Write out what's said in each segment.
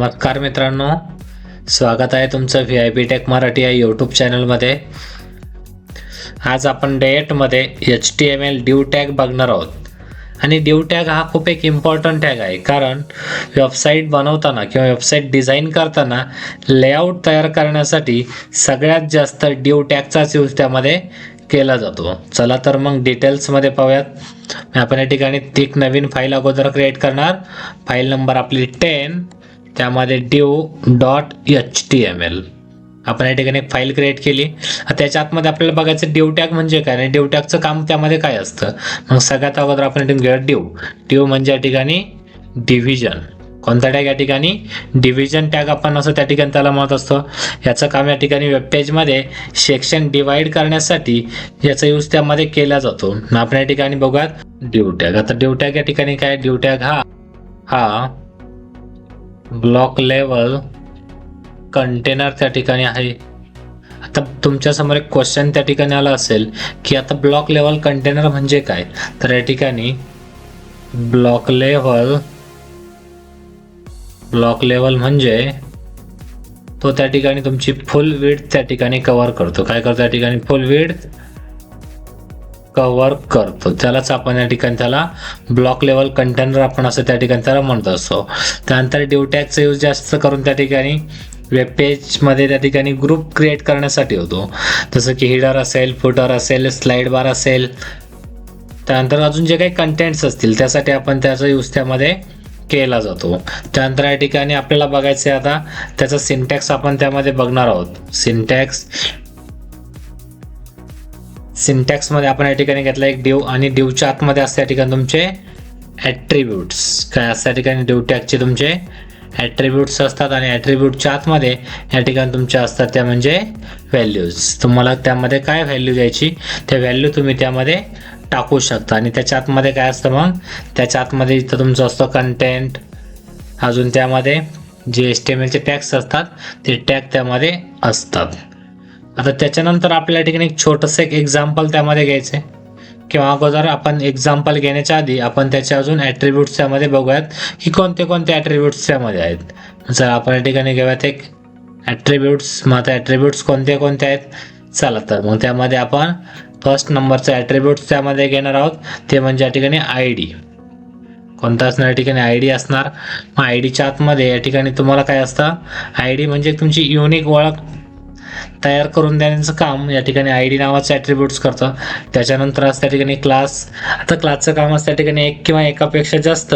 नमस्कार मित्रांनो स्वागत आहे तुमचं V I B tech Marathi या यूट्यूब चॅनलमध्ये आज आपण डेटमध्ये H T M L div tag बघणार आहोत. आणि ड्यू टॅग हा खूप एक इम्पॉर्टंट टॅग आहे कारण वेबसाईट बनवताना किंवा वेबसाईट डिझाईन करताना लेआउट तयार करण्यासाठी सगळ्यात जास्त ड्यू टॅगचाच यूज त्यामध्ये केला जातो. चला तर मग डिटेल्समध्ये पाहूयात. आपण या ठिकाणी एक नवीन फाईल अगोदर क्रिएट करणार. फाईल नंबर आपली टेन त्यामध्ये div dot H T M L आपण या ठिकाणी एक फाईल क्रिएट केली. त्याच्या आतमध्ये आपल्याला बघायचं डेव टॅग म्हणजे काय आणि डेव टॅगचं काम त्यामध्ये काय असतं? मग सगळ्यात अगोदर आपण घेऊया ड्यू ड्यू म्हणजे या ठिकाणी डिव्हिजन कोणता टॅग या ठिकाणी डिव्हिजन टॅग आपण असं त्या ठिकाणी त्याला म्हणत असतो. याचं काम या ठिकाणी वेबपेजमध्ये सेक्शन डिवाइड करण्यासाठी याचा यूज त्यामध्ये केला जातो. आपण या ठिकाणी बघूयात ड्यू टॅग आता ड्यू टॅग या ठिकाणी काय? ड्यू टॅग हा हा ब्लॉक लेवल कंटेनर त्या ठिकाणी आहे. आता तुमच्यासमोर एक क्वेश्चन त्या ठिकाणी आला असेल की आता ब्लॉक लेवल कंटेनर म्हणजे काय? तर या ठिकाणी ब्लॉक लेवल ब्लॉक लेवल म्हणजे तो त्या ठिकाणी तुमची फुल विड त्या ठिकाणी कव्हर करतो. काय करतो त्या ठिकाणी? फुल विड कव्हर करतो. त्यालाच आपण या ठिकाणी त्याला ब्लॉक लेवल कंटेनर आपण असं त्या ठिकाणी त्याला म्हणत असतो त्यानंतर ड्यू यूज जास्त करून त्या ठिकाणी वेबपेजमध्ये त्या ठिकाणी ग्रुप क्रिएट करण्यासाठी होतो. जसं की हिडर असेल फुटर असेल स्लाइड बार असेल. त्यानंतर अजून जे काही कंटेंट्स असतील त्यासाठी आपण त्याचा यूज त्यामध्ये केला जातो. त्यानंतर या ठिकाणी आपल्याला बघायचं आहे आता त्याचा सिंटॅक्स आपण त्यामध्ये बघणार आहोत. सिंटॅक्स सिंटॅक्समध्ये आपण या ठिकाणी घेतला एक डिव आणि डिवच्या आतमध्ये असते या ठिकाणी तुमचे ॲट्रिब्यूट्स काय असतं या ठिकाणी? डिव टॅगचे तुमचे ॲट्रिब्यूट्स असतात आणि ॲट्रिब्यूटच्या आतमध्ये या ठिकाणी तुमच्या असतात त्या म्हणजे व्हॅल्यूज तुम्हाला त्यामध्ये काय व्हॅल्यू द्यायची? त्या व्हॅल्यू तुम्ही त्यामध्ये टाकू शकता. आणि त्याच्या आतमध्ये काय असतं मग? त्याच्या आतमध्ये इथं तुमचं असतं कंटेंट अजून त्यामध्ये जे एस टी एम एलचे टॅक्स असतात ते टॅग त्यामध्ये असतात. आता त्याच्यानंतर आपल्या ठिकाणी एक छोटंसं एक एक्झाम्पल त्यामध्ये घ्यायचं आहे किंवा अगोदर आपण एक्झाम्पल घेण्याच्या आधी आपण त्याचे अजून ॲट्रिब्यूट्स त्यामध्ये बघूयात. की कोणते कोणते ॲट्रिब्यूट्स त्यामध्ये आहेत. चला आपण या ठिकाणी घेऊयात एक ॲट्रिब्यूट्स मग आता ॲट्रिब्यूट्स कोणते कोणते आहेत? चला तर मग त्यामध्ये आपण फर्स्ट नंबरचं ॲट्रिब्यूट्स त्यामध्ये घेणार आहोत. ते म्हणजे या ठिकाणी आय डी कोणता असणार? या ठिकाणी आय डी असणार. मग आय डीच्या आतमध्ये या ठिकाणी तुम्हाला काय असतं? आय डी म्हणजे तुमची युनिक ओळख तयार करून देण्याचं काम या ठिकाणी आय डी नावाचं ॲट्रिब्यूट्स करतं. त्याच्यानंतर असं त्या ठिकाणी क्लास आता क्लासचं काम असतं त्या ठिकाणी एक किंवा एकापेक्षा जास्त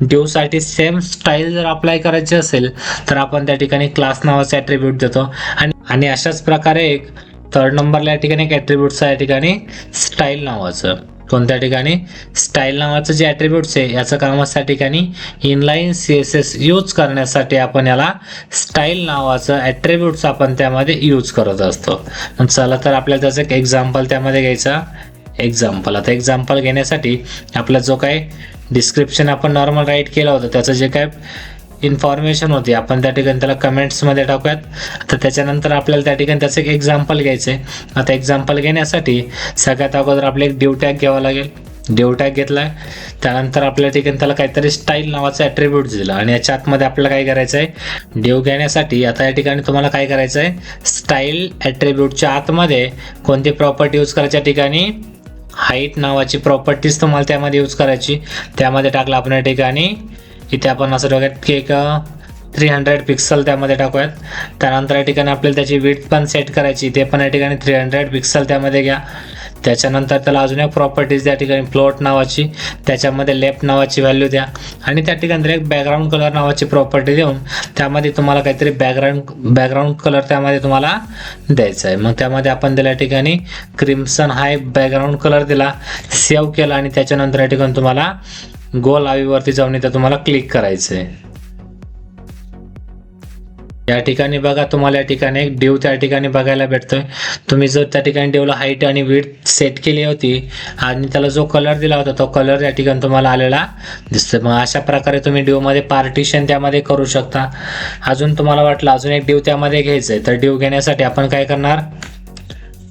ड्यूसाठी सेम स्टाईल जर अप्लाय करायची असेल तर आपण त्या ठिकाणी क्लास नावाचं ॲट्रिब्यूट देतो. आणि आणि अशाच प्रकारे एक थर्ड नंबरला या ठिकाणी एक ॲट्रिब्यूटचं या ठिकाणी स्टाईल नावाचं. कोणत्या ठिकाणी? स्टाईल नावाचं जे ॲट्रिब्यूट्स आहे याचं काम त्या ठिकाणी inline C S S use करण्यासाठी आपण याला स्टाईल नावाचं ॲट्रिब्यूट्स आपण त्यामध्ये यूज करत असतो. मग चला तर आपल्याला त्याचं एक एक्झाम्पल त्यामध्ये घ्यायचा. एक्झाम्पल आता एक्झाम्पल घेण्यासाठी आपला जो काय डिस्क्रिप्शन आपण नॉर्मल राईट केलं होतं त्याचं जे काय इन्फॉर्मेशन होती. आपण त्या ठिकाणी त्याला कमेंट्समध्ये टाकूयात. तर त्याच्यानंतर आपल्याला त्या ठिकाणी त्याचं एक एक्झाम्पल घ्यायचं आहे आता एक्झाम्पल घेण्यासाठी सगळ्यात अगोदर आपले एक ड्यू टॅग घ्यावा लागेल. ड्यू टॅग घेतला त्यानंतर आपल्या ठिकाणी त्याला काहीतरी स्टाईल नावाचं ॲट्रिब्यूट दिलं. आणि याच्या आतमध्ये आपल्याला काय करायचं आहे ड्यू घेण्यासाठी आता या ठिकाणी तुम्हाला काय करायचं आहे स्टाईल ॲट्रिब्यूटच्या आतमध्ये कोणती प्रॉपर्टी यूज करायच्या ठिकाणी हाईट नावाची प्रॉपर्टीज तुम्हाला त्यामध्ये यूज करायची. त्यामध्ये टाकलं आपण या ठिकाणी इथे आपण असं टाकूयात की एक थ्री हंड्रेड पिक्सल त्यामध्ये टाकूयात. त्यानंतर या ठिकाणी आपल्याला त्याची विथ पण सेट करायची. ते पण या ठिकाणी थ्री हंड्रेड पिक्सल त्यामध्ये घ्या. त्याच्यानंतर त्याला अजून एक प्रॉपर्टीज त्या ठिकाणी फ्लोट नावाची त्याच्यामध्ये लेफ्ट नावाची व्हॅल्यू द्या. आणि त्या ठिकाणी एक बॅकग्राऊंड कलर नावाची प्रॉपर्टी देऊन त्यामध्ये तुम्हाला काहीतरी बॅकग्राऊंड बॅकग्राऊंड कलर त्यामध्ये तुम्हाला द्यायचा आहे. मग त्यामध्ये आपण दिल्या ठिकाणी क्रिम्सन हा एक बॅकग्राऊंड कलर दिला. सेव्ह केला आणि त्याच्यानंतर या ठिकाणी तुम्हाला गोल आवीवरती जाऊन इथं तुम्हाला क्लिक करायचं आहे या ठिकाणी बघा तुम्हाला या ठिकाणी एक डिव त्या ठिकाणी बघायला भेटतोय. तुम्ही जर त्या ठिकाणी डिवला हाईट आणि विथ सेट केली होती आणि त्याला जो कलर दिला होता तो कलर या ठिकाणी तुम्हाला आलेला दिसतोय. मग अशा प्रकारे तुम्ही डिवमध्ये पार्टिशन त्यामध्ये करू शकता. अजून तुम्हाला वाटलं अजून एक डिव त्यामध्ये घ्यायचं आहे तर डिव घेण्यासाठी आपण काय करणार?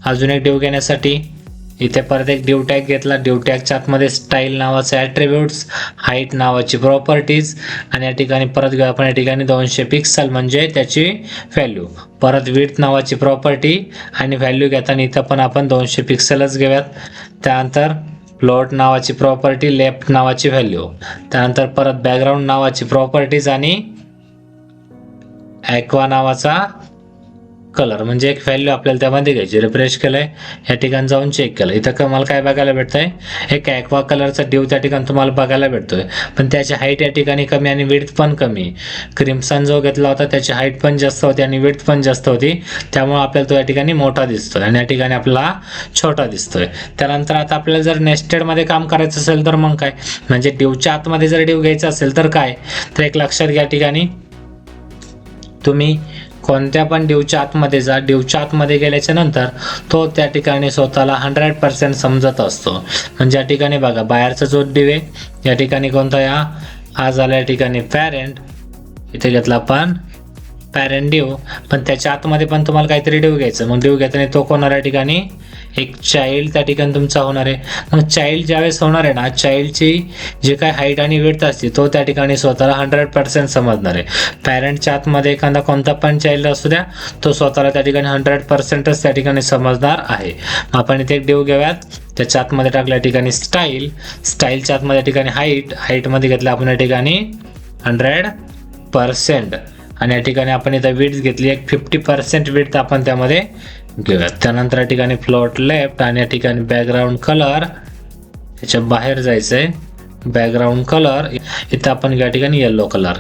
अजून एक डिव घेण्यासाठी इथे परत एक ड्यू टॅग घेतला. ड्यू टॅगच्या आतमध्ये स्टाईल नावाचं ॲट्रिब्यूट्स हाईट नावाची प्रॉपर्टीज आणि या ठिकाणी परत घेऊ आपण. या ठिकाणी दोनशे पिक्सल म्हणजे त्याची व्हॅल्यू परत विथ नावाची प्रॉपर्टी आणि व्हॅल्यू घेताना इथं पण आपण दोनशे पिक्सलच घेऊयात. त्यानंतर प्लॉट नावाची प्रॉपर्टी लेफ्ट नावाची व्हॅल्यू त्यानंतर परत बॅकग्राऊंड नावाची प्रॉपर्टीज आणि ॲक्वा नावाचा कलर म्हणजे एक व्हॅल्यू आपल्याला त्यामध्ये घ्यायची. रिफ्रेश केलं आहे या ठिकाणी जाऊन चेक केलं इथं तुम्हाला काय बघायला भेटतंय? एक ॲक्वा कलरचा ड्यू त्या ठिकाणी तुम्हाला बघायला भेटतोय. पण त्याची हाईट या ठिकाणी कमी आणि विड्थ पण कमी. क्रिम्सन जो घेतला होता त्याची हाईट पण जास्त होती आणि विड्थ पण जास्त होती. त्यामुळे आपल्याला तो या ठिकाणी मोठा दिसतोय आणि या ठिकाणी आपला छोटा दिसतोय. त्यानंतर आता आपल्याला जर नेस्टेडमध्ये काम करायचं असेल तर मग काय? म्हणजे ड्यूच्या आतमध्ये जर ड्यू घ्यायचा असेल तर काय? तर एक लक्षात घ्या ठिकाणी. तुम्ही कोणत्या पण ड्यूच्या आतमध्ये जा ड्यूच्या आतमध्ये गेल्याच्यानंतर तो त्या ठिकाणी स्वतःला हंड्रेड पर्सेंट समजत असतो. म्हणजे या ठिकाणी बघा बाहेरचा जो ड्यू आहे या ठिकाणी कोणता या हा? झाला या ठिकाणी पॅरेंट इथे घेतला आपण पॅरेंट ड्यू पण त्याच्या आतमध्ये पण तुम्हाला काहीतरी देव घ्यायचं मग ड्यू घेताना तो कोण ठिकाणी? एक चाइल्ड त्या ठिकाणी तुमचा होणार आहे. मग चाइल्ड ज्यावेळेस होणार आहे ना चाइल्डची जे काय हाईट आणि वेट असते तो त्या ठिकाणी स्वतःला हंड्रेड पर्सेंट समजणार आहे. पॅरेंटच्या आतमध्ये एखादा कोणता पण चाइल्ड असू द्या तो स्वतःला त्या ठिकाणी हंड्रेड पर्सेंटच त्या ठिकाणी समजणार आहे. आपण इथे एक ड्यू घेऊयात. त्याच्या आतमध्ये टाकल्या ठिकाणी स्टाईल स्टाईलच्या आतमध्ये ठिकाणी हाईट हाईटमध्ये घेतलं आपण या ठिकाणी हंड्रेड पर्सेंट आणि या ठिकाणी आपण इथं वीट घेतली एक फिफ्टी पर्सेंट वीट आपण त्यामध्ये घेऊयात त्यानंतर या ठिकाणी फ्लोट लेफ्ट आणि या ठिकाणी बॅकग्राऊंड कलर त्याच्या बाहेर जायचं आहे बॅकग्राऊंड कलर इथं आपण या ठिकाणी येल्लो कलर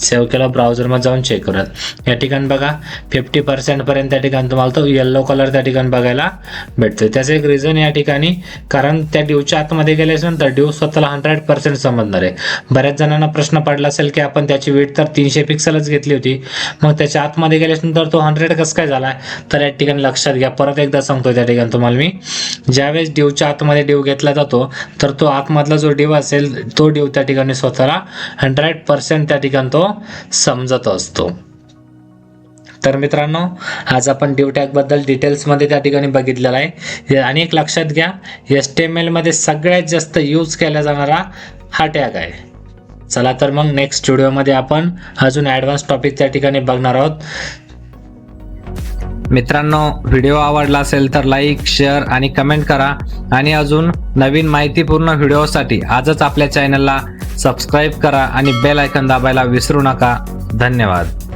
सेव्ह केला ब्राउझरमध्ये जाऊन चेक करत या ठिकाणी बघा फिफ्टी पर्सेंटपर्यंत त्या ठिकाणी तुम्हाला तो येल्लो कलर त्या ठिकाणी बघायला भेटतो त्याचं एक रिझन या ठिकाणी कारण त्या ड्यूच्या आतमध्ये गेल्यानंतर ड्यू स्वतःला हंड्रेड पर्सेंट समजणार आहे. बऱ्याच जणांना प्रश्न पडला असेल की आपण त्याची वेट तर तीनशे पिक्सलच घेतली होती. मग त्याच्या आतमध्ये गेल्यानंतर तो हंड्रेड कसं काय झाला? तर या ठिकाणी लक्षात घ्या. परत एकदा सांगतो त्या ठिकाणी तुम्हाला मी. ज्यावेळेस ड्यूच्या आतमध्ये ड्यू घेतला जातो तर तो आतमधला जो ड्यू असेल तो ड्यू त्या ठिकाणी स्वतःला हंड्रेड पर्सेंट त्या ठिकाणी तो समजत असतो. तर मित्रांनो आज आपण ड्यू टॅग डिटेल्समध्ये त्या ठिकाणी बघितलेलं आहे. आणि एक लक्षात घ्या. एस टी एम एलमध्ये सगळ्यात जास्त यूज केला जाणारा हा टॅग आहे. चला तर मग नेक्स्ट व्हिडिओमध्ये आपण अजून ॲडव्हान्स टॉपिक त्या ठिकाणी बघणार आहोत. मित्रांनो व्हिडिओ आवडला असेल तर लाईक शेअर आणि कमेंट करा. आणि अजून नवीन माहितीपूर्ण व्हिडिओसाठी आजच आपल्या चॅनलला सबस्क्राईब करा आणि बेल आयकन दाबायला विसरू नका. धन्यवाद.